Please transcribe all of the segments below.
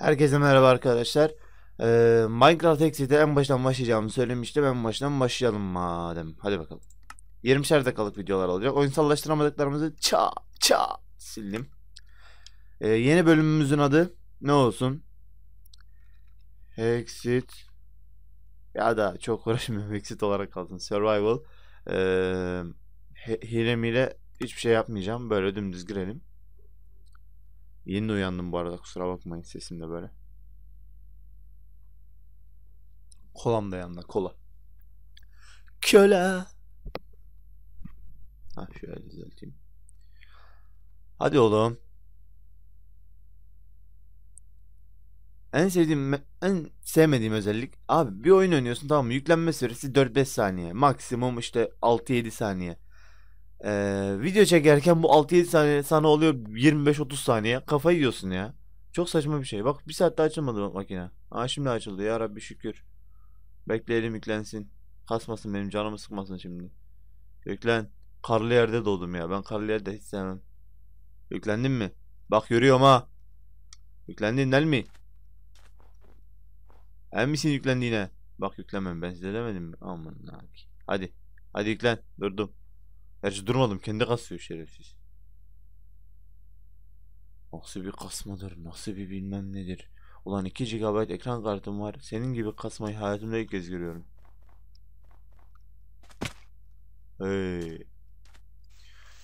Herkese merhaba arkadaşlar. Ee, Minecraft Exit'e en baştan başlayacağımı söylemiştim. En baştan başlayalım madem. Hadi bakalım. 20'şer dakikalık videolar olacak. Oyunsallaştıramadıklarımızı ça ça sildim. Ee, yeni bölümümüzün adı ne olsun? Exit ya da çok uğraşmıyorum. Exit olarak kalsın. Survival. Ee, hile hiçbir şey yapmayacağım. Böyle dümdüz girelim. Yeni uyandım bu arada kusura bakmayın sesim de böyle. Kolam da yanında kola. Köle. Ha şöyle düzelteyim. Hadi oğlum. En sevdiğim, en sevmediğim özellik abi bir oyun oynuyorsun tamam mı? Yüklenme süresi 4-5 saniye. Maksimum işte 6-7 saniye. Ee, video çekerken bu 6-7 saniye sana oluyor 25-30 saniye. Kafayı yiyorsun ya. Çok saçma bir şey. Bak bir saatte açılmadı makine. Aa şimdi açıldı ya Rabbi şükür. Bekleyelim yüklensin. Kasmasın benim canımı sıkmasın şimdi. Yüklen. Karlı yerde doğdum ya. Ben karlı yerde hiç sevmem. Yüklendin mi? Bak yürüyorum ha. Yüklendin değil mi? Emin misin yüklendiğine? Bak yüklemem ben size demedim mi? Aman. Hadi. Hadi yüklen. Durdum. Gerçi durmadım. Kendi kasıyor şerefsiz. Nasıl bir kasmadır? Nasıl bir bilmem nedir? Ulan 2 GB ekran kartım var. Senin gibi kasmayı hayatımda ilk kez görüyorum. Hey.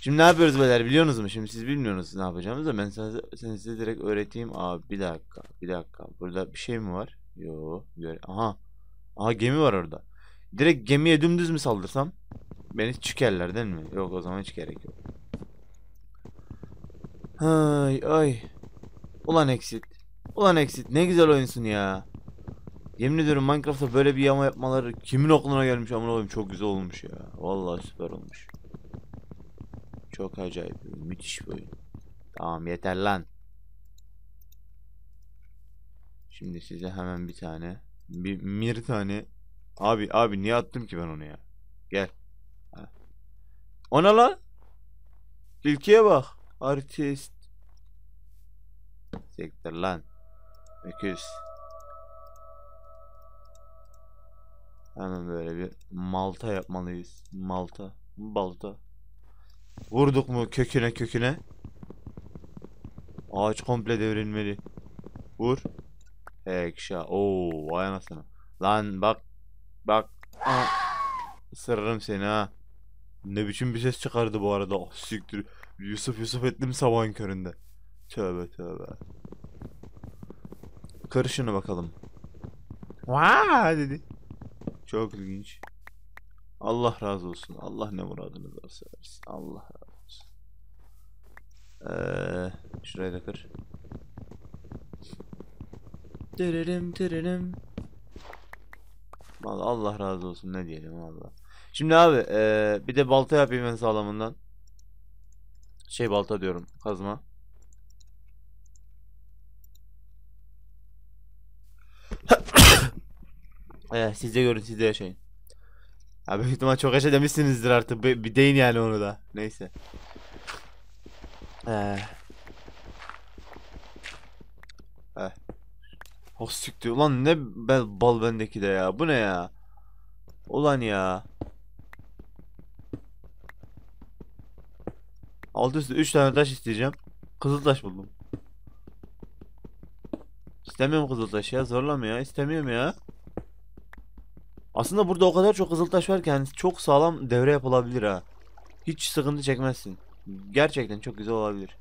Şimdi ne yapıyoruz beyler biliyorsunuz mu? Şimdi siz bilmiyorsunuz ne yapacağımızı ben size, sen size direkt öğreteyim. Abi bir dakika, bir dakika. Burada bir şey mi var? Yo, göre. Aha. Aha gemi var orada. Direkt gemiye dümdüz mü saldırsam? Beni çıkarlar değil mi? Yok o zaman hiç gerek yok. Ay ay. Ulan Exit. Ulan Exit ne güzel oyunsun ya. Yemin ediyorum Minecraft'ta böyle bir yama yapmaları kimin aklına gelmiş amına koyayım çok güzel olmuş ya. Vallahi süper olmuş. Çok acayip müthiş bir oyun. Tamam yeter lan. Şimdi size hemen bir tane bir bir tane abi abi niye attım ki ben onu ya? Gel. Ha. O ne lan? Tilkiye bak. Artist. Siktir lan. Öküz. Hemen böyle bir malta yapmalıyız. Malta. Balta. Vurduk mu köküne köküne. Ağaç komple devrilmeli. Vur. Ekşa. Oo, vay anasını. Lan bak. Bak. Aa. Isırırım seni ha. Ne biçim bir ses çıkardı bu arada. Oh, siktir. Yusuf Yusuf ettim sabahın köründe. Tövbe tövbe. Kır şunu bakalım. Vaa dedi. Çok ilginç. Allah razı olsun. Allah ne muradınız varsa versin. Allah razı olsun. Ee, şurayı da kır. Tırırım tırırım. Vallahi Allah razı olsun ne diyelim valla. Şimdi abi ee, bir de balta yapayım en sağlamından. Şey balta diyorum kazma. Ee, siz de görün siz yaşayın. Abi büyük ihtimal çok yaşa demişsinizdir artık. Bir, bir deyin yani onu da. Neyse. Ee. Eh. Oh siktir. Ulan ne bal bendeki de ya. Bu ne ya? Ulan ya. Alt üstü 3 tane taş isteyeceğim. Kızıl taş buldum. İstemiyorum kızıl taş ya. Zorlama ya. İstemiyorum ya. Aslında burada o kadar çok kızıltaş var ki yani çok sağlam devre yapılabilir ha. Hiç sıkıntı çekmezsin. Gerçekten çok güzel olabilir.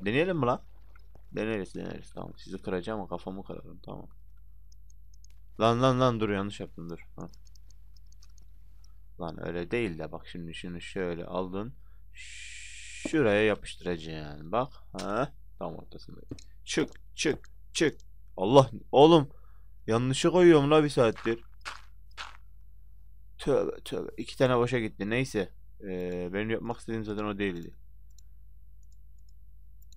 Deneyelim mi lan? Deneriz deneriz tamam. Sizi kıracağım ama kafamı kırarım tamam. Lan lan lan dur yanlış yaptım dur. Ha. Lan öyle değil de bak şimdi şunu şöyle aldın. Şuraya yapıştıracaksın bak. Ha tam ortasında. Çık çık çık. Allah oğlum. Yanlışı koyuyorum la bir saattir. Tövbe tövbe. İki tane boşa gitti. Neyse. Ee, benim yapmak istediğim zaten o değildi.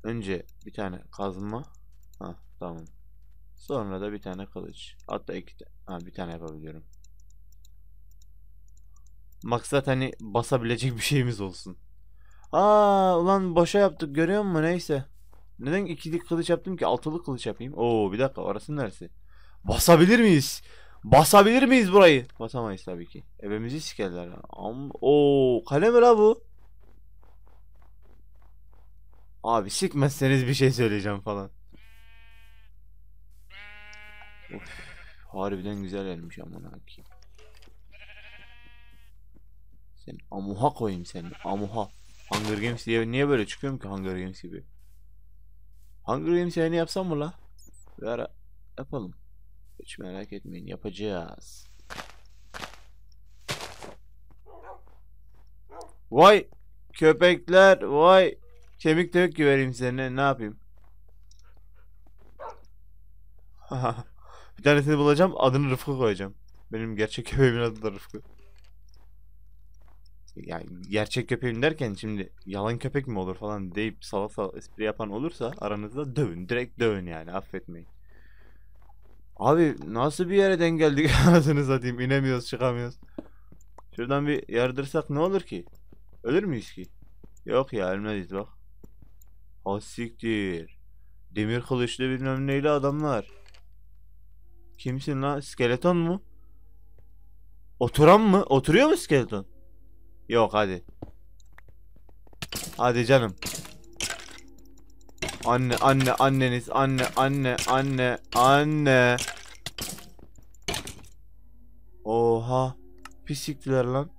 Önce bir tane kazma. Ha tamam. Sonra da bir tane kılıç. Hatta iki tane. Ha bir tane yapabiliyorum. Maksat hani basabilecek bir şeyimiz olsun. Aa ulan boşa yaptık görüyor musun? Neyse. neden ikili kılıç yaptım ki? Altılı kılıç yapayım. Oo bir dakika orası neresi? Basabilir miyiz? Basabilir miyiz burayı? Basamayız tabii ki. Evimizi sikerler. Am Oo kale mi la bu? Abi sikmezseniz bir şey söyleyeceğim falan. Of, harbiden güzel elmiş amına koyayım. Sen amuha koyayım seni. Amuha. Hunger Games diye niye böyle çıkıyorum ki Hunger Games gibi? Hunger Games yayını yapsam mı la? Bir ara yapalım. Hiç merak etmeyin yapacağız. Vay köpekler vay kemik de yok ki vereyim size ne yapayım? Bir tanesini bulacağım adını Rıfkı koyacağım. Benim gerçek köpeğimin adı da Rıfkı. Yani gerçek köpeğim derken şimdi yalan köpek mi olur falan deyip salak salak espri yapan olursa aranızda dövün. Direkt dövün yani affetmeyin. Abi nasıl bir yere denk geldik anasını satayım inemiyoruz çıkamıyoruz. Şuradan bir yardırsak ne olur ki? Ölür müyüz ki? Yok ya ölmeyiz bak. Ha siktir. Demir kılıçlı bilmem neyli adamlar. Kimsin lan? Skeleton mu? Oturan mı? Oturuyor mu skeleton? Yok hadi. Hadi canım. Anne anne anneniz anne anne anne anne. Oha. Pis siktiler lan.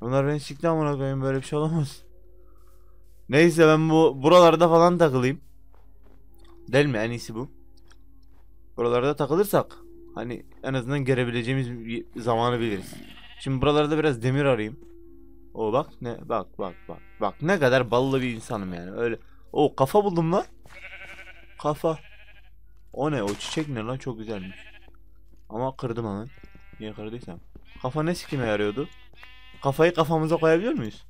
Onlar beni sikti amına koyayım böyle bir şey olamaz. Neyse ben bu buralarda falan takılayım. Değil mi? En iyisi bu. Buralarda takılırsak hani en azından görebileceğimiz bir zamanı biliriz. Şimdi buralarda biraz demir arayayım. O bak ne bak bak bak. Bak ne kadar ballı bir insanım yani. Öyle. O kafa buldum lan. Kafa. O ne? O çiçek ne lan? Çok güzelmiş. Ama kırdım hemen. Niye kırdıysam. Kafa ne sikime yarıyordu? Kafayı kafamıza koyabiliyor muyuz?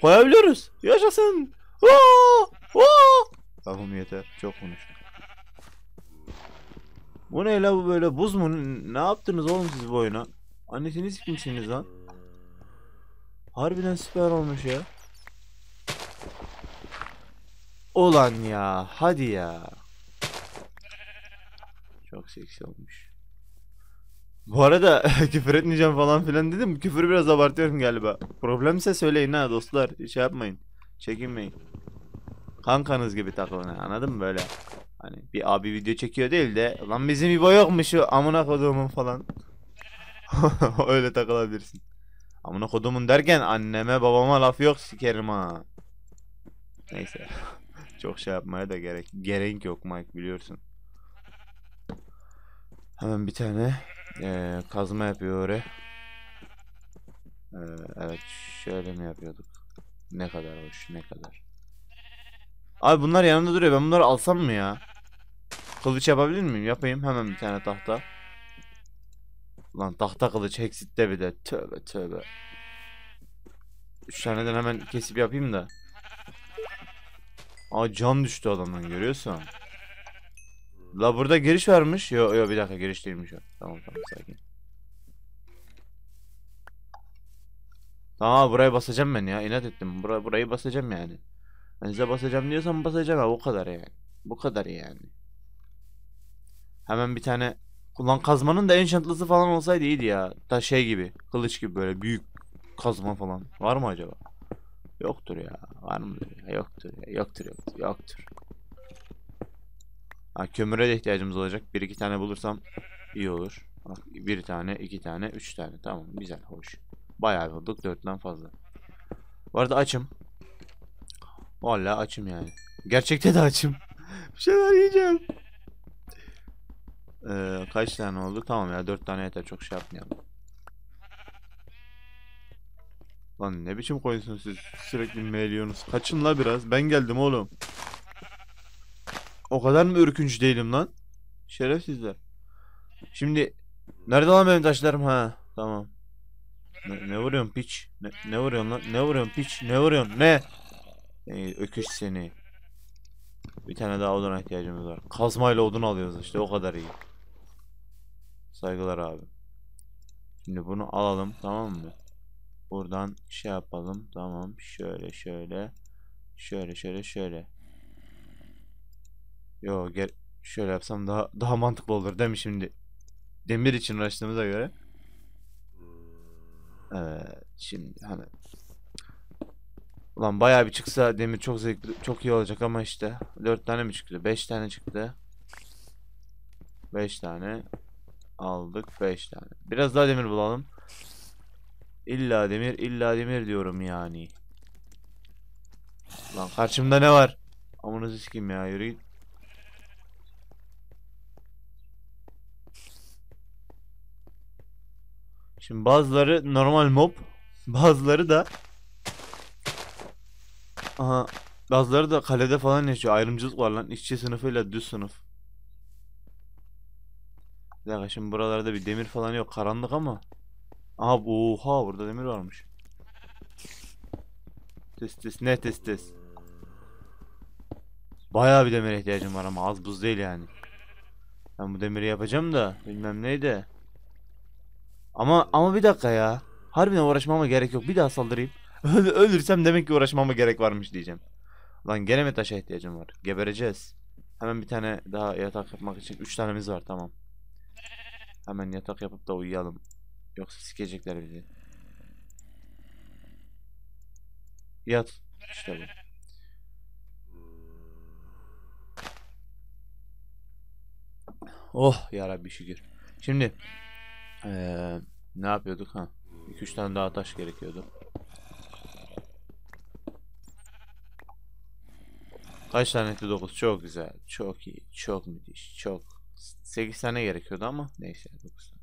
Koyabiliyoruz. Yaşasın. Aa! Aa! Tamam yeter. Çok konuştum. Bu ne la bu böyle buz mu? Ne yaptınız oğlum siz bu oyuna? Annesini sikmişsiniz lan. Harbiden süper olmuş ya. Ulan ya hadi ya. Çok seksi olmuş. Bu arada küfür etmeyeceğim falan filan dedim. Küfür biraz abartıyorum galiba. Problemse söyleyin ha dostlar. Şey yapmayın. Çekinmeyin. Kankanız gibi takılın anladın mı böyle? Hani bir abi video çekiyor değil de lan bizim İbo yok mu şu amına koduğumun falan. Öyle takılabilirsin. Amına kodumun derken anneme babama laf yok sikerim ha. Neyse. Çok şey yapmaya da gerek gerek yok Mike biliyorsun. Hemen bir tane eee, kazma yapıyor oraya. Eee, evet şöyle mi yapıyorduk? Ne kadar hoş ne kadar. Abi bunlar yanımda duruyor. Ben bunları alsam mı ya? Kılıç yapabilir miyim? Yapayım hemen bir tane tahta. Lan tahta kılıç Hexit'te bir de. Tövbe tövbe. Üç taneden hemen kesip yapayım da. Aa can düştü adamdan görüyorsun. La burada giriş varmış. Yo yo bir dakika giriş değilmiş o. Tamam tamam sakin. Tamam buraya basacağım ben ya. inat ettim. Bura, burayı basacağım yani. Ben size basacağım diyorsam basacağım ha. Bu kadar yani. Bu kadar yani. Hemen bir tane Ulan kazmanın da enchantlısı falan olsaydı iyiydi ya. Da şey gibi. Kılıç gibi böyle büyük kazma falan. Var mı acaba? Yoktur ya. Var mı? Yoktur ya. Yoktur yoktur. Yoktur. Ha, kömüre de ihtiyacımız olacak. Bir iki tane bulursam iyi olur. Bak, bir tane, iki tane, üç tane. Tamam güzel, hoş. Bayağı bulduk. Dörtten fazla. Bu arada açım. Vallahi açım yani. Gerçekte de açım. Bir şeyler yiyeceğim. Ee, kaç tane oldu? Tamam ya dört tane yeter çok şey yapmayalım. Lan ne biçim koyuyorsunuz siz sürekli meyliyorsunuz. Kaçın la biraz. Ben geldim oğlum. O kadar mı ürkünç değilim lan? Şerefsizler. Şimdi nerede lan benim taşlarım ha? Tamam. Ne, ne vuruyorsun piç? Ne, ne vuruyorsun lan? Ne vuruyorsun piç? Ne vuruyorsun? Ne? Ee, öküz seni. Bir tane daha oduna ihtiyacımız var. Kazmayla odun alıyoruz işte o kadar iyi. Saygılar abi. Şimdi bunu alalım tamam mı? Buradan şey yapalım tamam şöyle şöyle şöyle şöyle şöyle Yo gel şöyle yapsam daha daha mantıklı olur değil mi şimdi? Demir için uğraştığımıza göre. Evet şimdi hani Ulan bayağı bir çıksa demir çok zevkli çok iyi olacak ama işte 4 tane mi çıktı? 5 tane çıktı. 5 tane aldık 5 tane. Biraz daha demir bulalım. İlla demir illa demir diyorum yani. Lan karşımda ne var? Amınızı sikeyim ya yürü. Şimdi bazıları normal mob, bazıları da Aha, bazıları da kalede falan yaşıyor. Ayrımcılık var lan. İşçi sınıfıyla düz sınıf. Bir dakika şimdi buralarda bir demir falan yok. Karanlık ama. Aha oha burada demir varmış. Tıs tıs ne tıs tıs. Bayağı bir demire ihtiyacım var ama az buz değil yani. Ben bu demiri yapacağım da bilmem neydi. Ama ama bir dakika ya. Harbiden uğraşmama gerek yok. Bir daha saldırayım. Öl- Ölürsem demek ki uğraşmama gerek varmış diyeceğim. Lan gene mi taşa ihtiyacım var? Gebereceğiz. Hemen bir tane daha yatak yapmak için 3 tanemiz var tamam. Hemen yatak yapıp da uyuyalım. Yoksa sikecekler bizi. Yat. İşte bu. Oh yarabbi şükür. Şimdi eee, ne yapıyorduk ha? 2-3 tane daha taş gerekiyordu. Kaç tane etti 9? Çok güzel. Çok iyi. Çok müthiş. Çok. 8 tane gerekiyordu ama neyse 9 tane.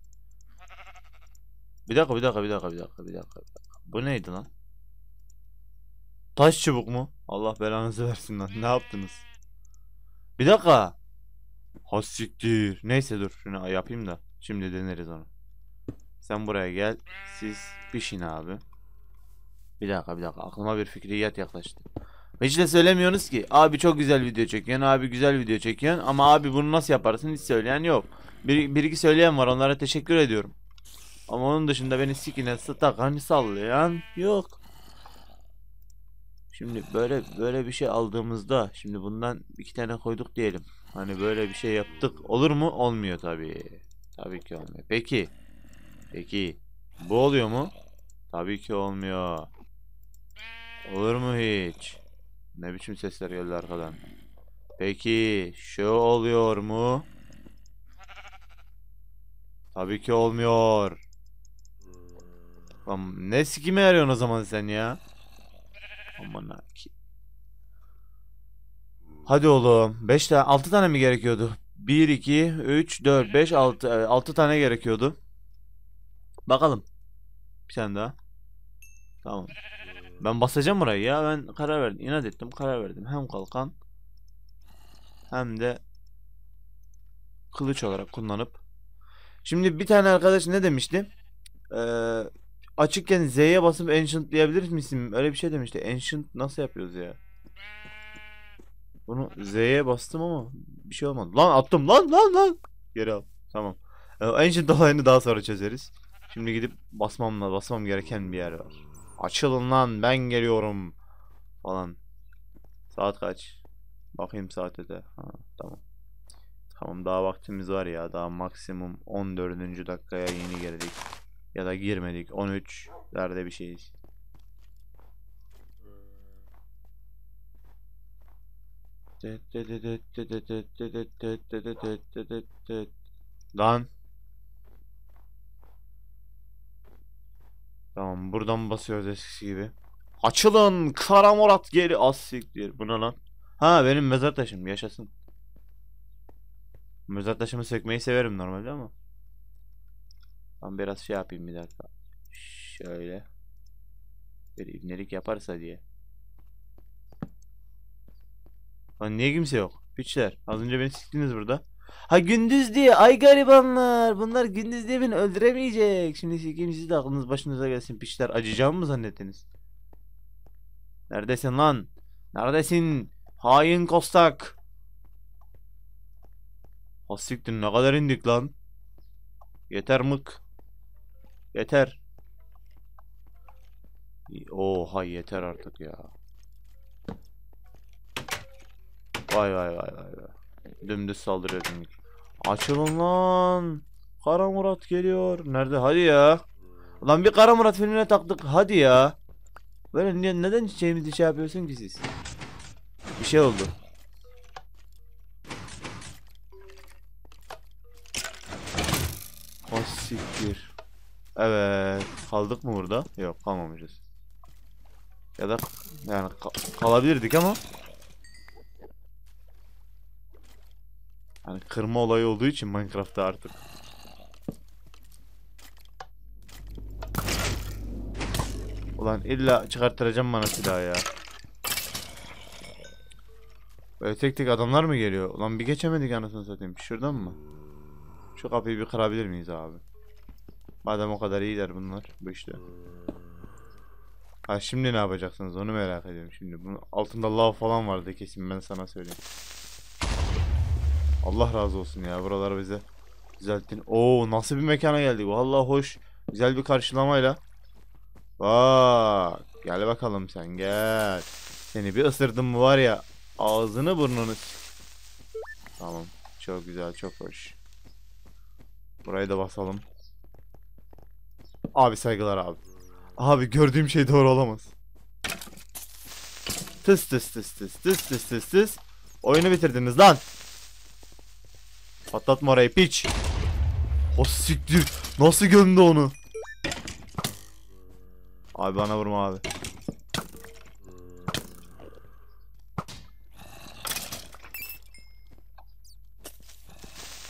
Bir dakika bir dakika bir dakika bir dakika bir dakika. Bu neydi lan? Taş çubuk mu? Allah belanızı versin lan. Ne yaptınız? Bir dakika. Ha siktir. Neyse dur şunu yapayım da. Şimdi deneriz onu. Sen buraya gel. Siz pişin abi. Bir dakika bir dakika. Aklıma bir fikriyat yaklaştı. Hiç de söylemiyorsunuz ki. Abi çok güzel video çekiyorsun. Abi güzel video çekiyorsun. Ama abi bunu nasıl yaparsın hiç söyleyen yok. Bir, bir iki söyleyen var. Onlara teşekkür ediyorum. Ama onun dışında beni sikine takan sallayan yok. Şimdi böyle böyle bir şey aldığımızda şimdi bundan iki tane koyduk diyelim. Hani böyle bir şey yaptık. Olur mu? Olmuyor tabii. Tabii ki olmuyor. Peki. Peki. Bu oluyor mu? Tabii ki olmuyor. Olur mu hiç? Ne biçim sesler geldi arkadan? Peki şu oluyor mu? Tabii ki olmuyor. Lan ne sikime yarıyorsun o zaman sen ya? Aman ki. Hadi oğlum. 5 tane 6 tane mi gerekiyordu? 1 2 3 4 5 6 6 tane gerekiyordu. Bakalım. Bir tane daha. Tamam. Ben basacağım burayı ya. Ben karar verdim. İnat ettim. Karar verdim. Hem kalkan hem de kılıç olarak kullanıp. Şimdi bir tane arkadaş ne demişti? Ee, açıkken Z'ye basıp Ancient diyebilir misin? Öyle bir şey demişti. Ancient nasıl yapıyoruz ya? Bunu Z'ye bastım ama bir şey olmadı. Lan attım lan lan lan. Geri al. Tamam. Ee, Ancient olayını daha sonra çözeriz. Şimdi gidip basmamla basmam gereken bir yer var. Açılın lan ben geliyorum falan. Saat kaç? Bakayım saate de. Ha, tamam. Tamam daha vaktimiz var ya. Daha maksimum 14. dakikaya yeni girdik. Ya da girmedik. 13 lerde bir şeyiz. Lan. Tamam buradan basıyoruz eskisi gibi. Açılın Kara Murat geri az siktir. Bu ne lan? Ha benim mezar taşım yaşasın. Mezar taşımı sökmeyi severim normalde ama. Ben biraz şey yapayım bir dakika. Şöyle. Bir ibnelik yaparsa diye. Lan niye kimse yok? Piçler. Az önce beni siktiniz burada. Ha gündüz diye ay garibanlar. Bunlar gündüz diye beni öldüremeyecek. Şimdi sikeyim siz de aklınız başınıza gelsin piçler. Acıyacağımı mı zannettiniz? Neredesin lan? Neredesin? Hain kostak. Ha siktir ne kadar indik lan? Yeter mık. Yeter. Oha yeter artık ya. Vay vay vay vay vay. Dümdüz saldırıyor çünkü. Açılın lan. Kara Murat geliyor. Nerede? Hadi ya. Lan bir Kara Murat filmine taktık. Hadi ya. Böyle niye, neden çiçeğimizi şey yapıyorsun ki siz? Bir şey oldu. O siktir. Evet. Kaldık mı burada? Yok kalmamışız. Ya da yani ka- kalabilirdik ama Hani kırma olayı olduğu için Minecraft'ta artık. Ulan illa çıkarttıracağım bana silahı ya. Böyle tek tek adamlar mı geliyor? Ulan bir geçemedik anasını satayım. Şuradan mı? Şu kapıyı bir kırabilir miyiz abi? Madem o kadar iyiler bunlar bu işte. Ha şimdi ne yapacaksınız onu merak ediyorum şimdi. Bunun altında lav falan vardı kesin ben sana söyleyeyim. Allah razı olsun ya buraları bize düzelttin. Oo nasıl bir mekana geldik. Vallahi hoş. Güzel bir karşılamayla. Bak gel bakalım sen gel. Seni bir ısırdım mı var ya ağzını burnunu. Tamam çok güzel çok hoş. Burayı da basalım. Abi saygılar abi. Abi gördüğüm şey doğru olamaz. Tıs tıs tıs tıs tıs tıs tıs tıs. Oyunu bitirdiniz lan. Patlatma orayı piç. O siktir. Nasıl gömdü onu? Abi bana vurma abi.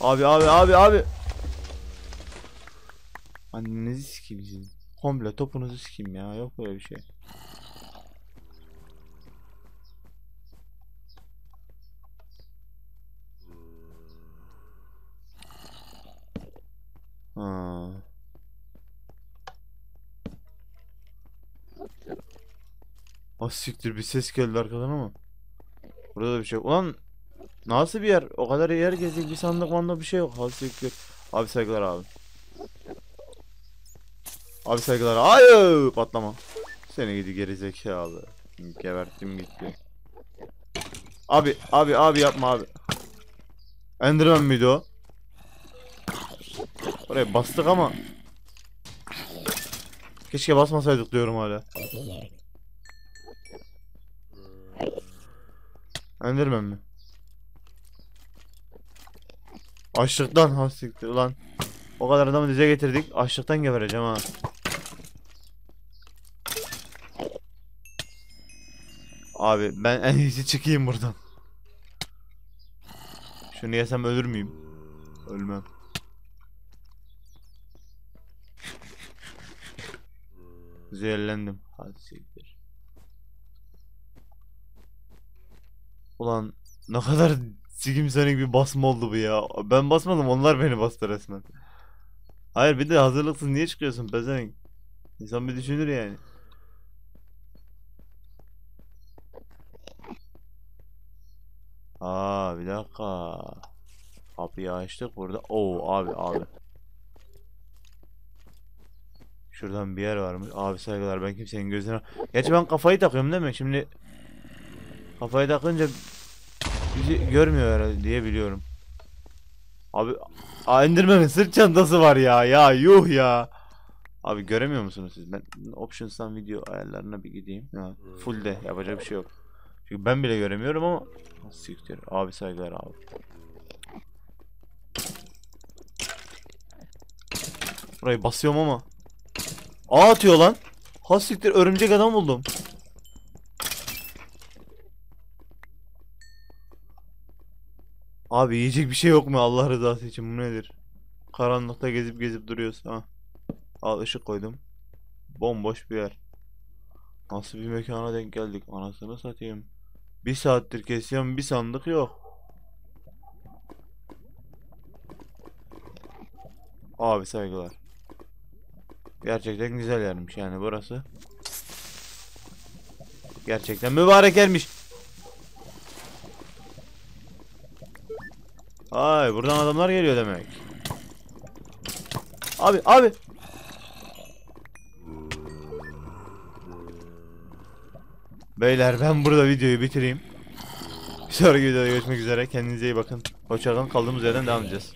Abi abi abi abi. Annenizi sikeyim sizin. Komple topunuzu sikeyim ya. Yok böyle bir şey. Ah siktir bir ses geldi arkadan ama. Burada da bir şey yok. Ulan nasıl bir yer? O kadar yer gezdik bir sandık manda bir şey yok. Ha siktir. Abi saygılar abi. Abi saygılar. Hayır patlama. Seni gidi geri zekalı. Geberttim gitti. Abi abi abi yapma abi. Enderman miydi o? Oraya bastık ama Keşke basmasaydık diyorum hala. Enderman mi? Açlıktan ha siktir ulan. O kadar adamı dize getirdik. Açlıktan gebereceğim ha. Abi ben en iyisi çıkayım buradan. Şunu yesem ölür müyüm? Ölmem. Zehirlendim. Hadi Ulan ne kadar sikimsenik bir basma oldu bu ya. Ben basmadım onlar beni bastı resmen. Hayır bir de hazırlıksız niye çıkıyorsun pezevenk? İnsan bir düşünür yani. Aa bir dakika. Kapıyı açtık burada. Oo abi abi. Şuradan bir yer varmış. Abi saygılar ben kimsenin gözüne... Gerçi ben kafayı takıyorum değil mi? Şimdi kafayı takınca bizi görmüyor herhalde diye biliyorum. Abi Aa, Enderman'in sırt çantası var ya. Ya yuh ya. Abi göremiyor musunuz siz? Ben options'tan video ayarlarına bir gideyim. Ha, full de yapacak bir şey yok. Çünkü ben bile göremiyorum ama siktir. Abi saygılar abi. Burayı basıyorum ama. Aa atıyor lan. Ha siktir örümcek adam buldum. Abi yiyecek bir şey yok mu Allah rızası için bu nedir? Karanlıkta gezip gezip duruyoruz ha. Al ışık koydum. Bomboş bir yer. Nasıl bir mekana denk geldik anasını satayım. Bir saattir kesiyorum bir sandık yok. Abi saygılar. Gerçekten güzel yermiş yani burası. Gerçekten mübarek yermiş. Ay buradan adamlar geliyor demek. Abi abi. Beyler ben burada videoyu bitireyim. sonraki videoda görüşmek üzere. Kendinize iyi bakın. Hoşçakalın. Kaldığımız yerden devam edeceğiz.